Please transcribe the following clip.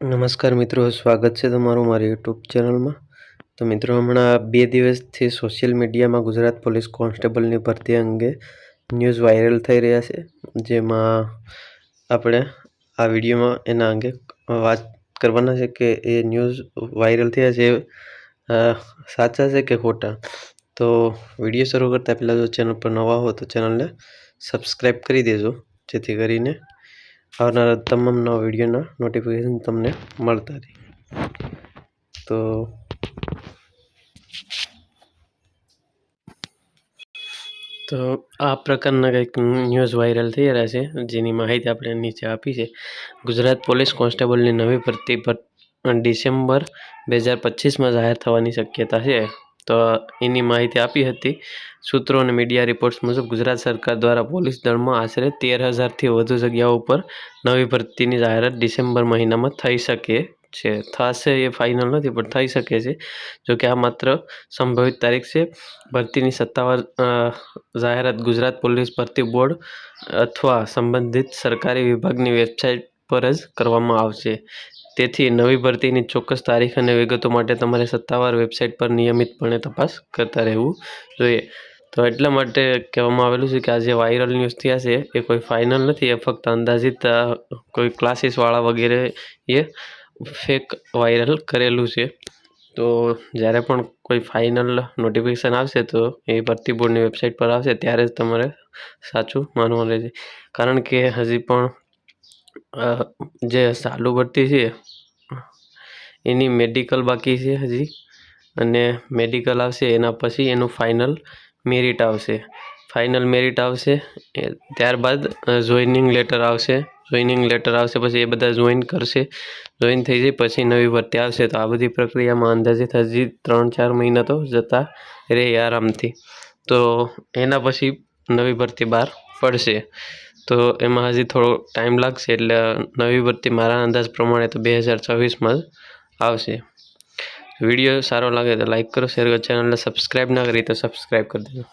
નમસ્કાર મિત્રો, સ્વાગત છે તમારું મારી યુટ્યુબ ચેનલમાં. તો મિત્રો, હમણાં બે દિવસથી સોશિયલ મીડિયામાં ગુજરાત પોલીસ કોન્સ્ટેબલની ભરતી અંગે ન્યૂઝ વાયરલ થઈ રહ્યા છે. જેમાં આપણે આ વિડીયોમાં એના અંગે વાત કરવાના છે કે એ ન્યૂઝ વાયરલ થયા છે. સાચા છે કે ખોટા? તો વીડિયો શરૂ કરતાં પહેલાં જો ચેનલ પર નવા હો તો ચેનલને સબસ્ક્રાઈબ કરી દેજો. જેથી કરીને આવનારા તમામ નવા વિડીયોના નોટિફિકેશન તમને મળતા રહે. તો તો આ પ્રકારના કંઈક ન્યૂઝ વાયરલ થઈ રહ્યા છે, જેની માહિતી આપણે નીચે આપી છે. ગુજરાત પોલીસ કોન્સ્ટેબલની નવી ભરતી પર ડિસેમ્બર બે હજાર પચીસમાં જાહેર થવાની શક્યતા છે. તો એની માહિતી આપી હતી. સૂત્રો અને મીડિયા રિપોર્ટ્સ મુજબ ગુજરાત સરકાર દ્વારા પોલીસ દળમાં આશરે તેર હજારથી વધુ જગ્યાઓ પર નવી ભરતીની જાહેરાત ડિસેમ્બર મહિનામાં થઈ શકે છે. થશે એ ફાઇનલ નથી, પણ થઈ શકે છે. જો કે આ માત્ર સંભવિત તારીખ છે. ભરતીની સત્તાવાર જાહેરાત ગુજરાત પોલીસ ભરતી બોર્ડ અથવા સંબંધિત સરકારી વિભાગની વેબસાઇટ પર જ કરવામાં આવશે. તેથી નવી ભરતીની ચોક્કસ તારીખ અને વિગતો માટે તમારે સત્તાવાર વેબસાઇટ પર નિયમિતપણે તપાસ કરતા રહેવું જોઈએ. તો એટલા માટે કહેવામાં આવેલું છે કે આ જે વાયરલ ન્યૂઝ થયા છે, એ કોઈ ફાઇનલ નથી, એ ફક્ત અંદાજિત કોઈ ક્લાસીસવાળા વગેરે એ ફેક વાયરલ કરેલું છે. તો જ્યારે પણ કોઈ ફાઇનલ નોટિફિકેશન આવશે, તો એ ભરતી બોર્ડની વેબસાઇટ પર આવશે, ત્યારે જ તમારે સાચું માનવાનું રહેશે. કારણ કે હજી પણ જે સાલુ ભરતી છે, એની મેડિકલ બાકી છે હજી. અને મેડિકલ આવશે, એના પછી એનું ફાઇનલ મેરિટ આવશે. ફાઇનલ મેરિટ આવશે ત્યારબાદ જોઈનિંગ લેટર આવશે. જોઈનિંગ લેટર આવશે, પછી એ બધા જોઈન કરશે. જોઈન થઈ જાય, પછી નવી ભરતી આવશે. તો આ બધી પ્રક્રિયામાં અંદાજે હજી ત્રણ ચાર મહિના તો જતા રહે આરામથી. તો એના પછી નવી ભરતી બહાર પડશે. તો એમાં હજી થોડો ટાઈમ લાગશે એટલે નવી ભરતી મારા અંદાજ પ્રમાણે તો બે હજાર છવ્વીસમાં આવશે. વીડિયો સારો લાગે તો લાઇક કરો શેર કરો ચેનલને સબસ્ક્રાઈબ ના કરી તો સબસ્ક્રાઈબ કરી દેજો.